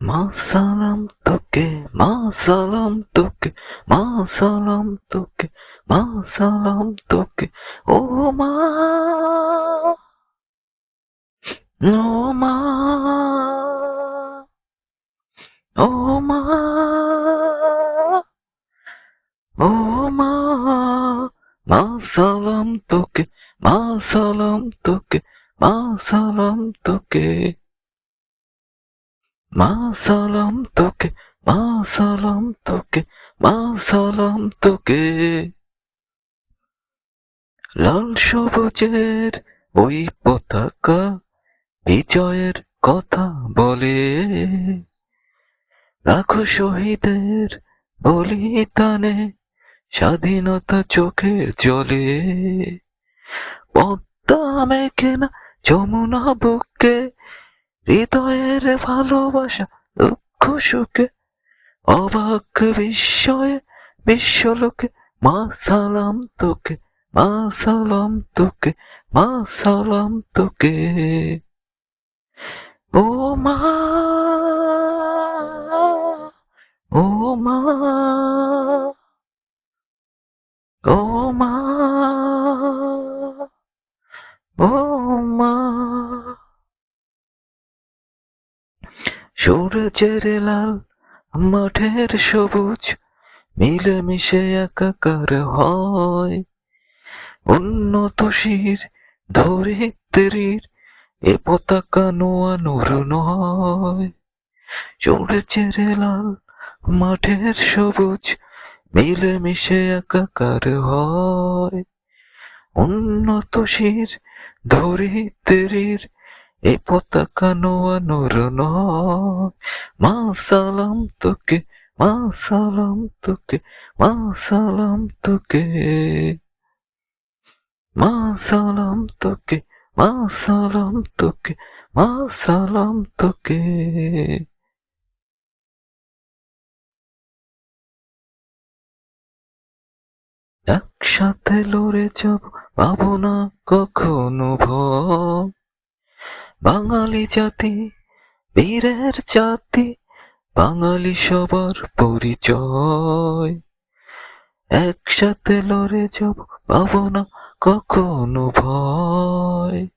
মা তোকে মা তোকে মা তোকে মা তোকে ও মা। ও মা। ও মা। ও মা। মা তোকে মা তোকে মা তোকে মা সালাম তোকে, মা সালাম তোকে, মা সালাম তোকে। লাল সবুজের ওই পতাকা বিজয়ের কথা বলে। লাখো শহীদের বলিদানে স্বাধীনতা চোখের জলে। পদ্মা মেঘে না যমুনা বুকে হৃদয়ের ভালোবাসা, দুঃখ, সুখে, অবাক বিস্ময়ে, বিশ্বলোকে, মা সালাম তোকে, মা সালাম তোকে, মা সালাম তোকে। ও মা ও মা ও মা, ও সূর্যের লাল, মাঠের সবুজ, মিলেমিশে একাকার হয়। উন্নত শির, ধরিত্রীর, এ পতাকা নোয়ানোর নয় সূর্যের লাল, মাঠের সবুজ, মিলেমিশে একাকার হয়। উন্নত শির, ধরিত্রীর এ পতাকা নোয়ানোর নয় মা সালাম তোকে মা সালাম তোকে মা সালাম তোকে মা সালাম তোকে মা সালাম তোকে মা সালাম তোকে একসাথে লড়ে যাব, পাবো না কখনো ভয়। বাঙালি জাতি, বীরের জাতি, বাঙালি সবার পরিচয়। একসাথে লড়ে যাব পাবো না কখনো ভয়।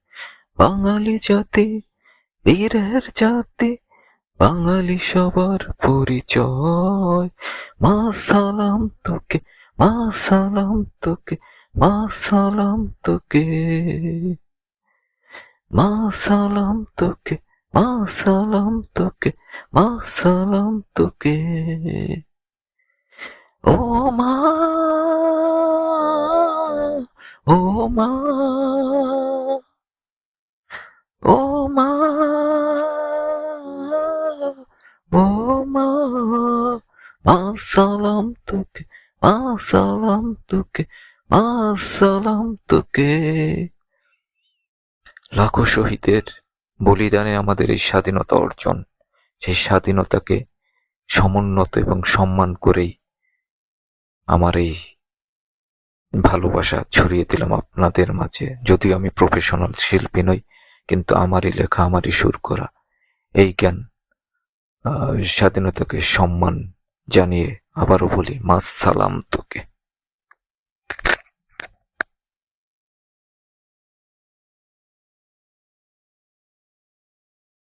বাঙালি জাতি, বীরের জাতি, বাঙালি সবার পরিচয়। মা সালাম তোকে, মা সালাম তোকে, মা সালাম তোকে। মা সালাম তোকে, মা তোকে, মা সালাম তোকে। ও মা ও মা ও মা ও মা মা তোকে মা তোকে মা তোকে। লাখো শহীদের বলিদানে আমাদের এই স্বাধীনতা অর্জন, সেই স্বাধীনতাকে সমুন্নত এবং সম্মান করেই আমার এই ভালোবাসা ছড়িয়ে দিলাম আপনাদের মাঝে। যদিও আমি প্রফেশনাল শিল্পী নই, কিন্তু আমারই লেখা, আমারই সুর করা, এই জ্ঞান স্বাধীনতাকে সম্মান জানিয়ে আবারও বলি মা সালাম তোকে।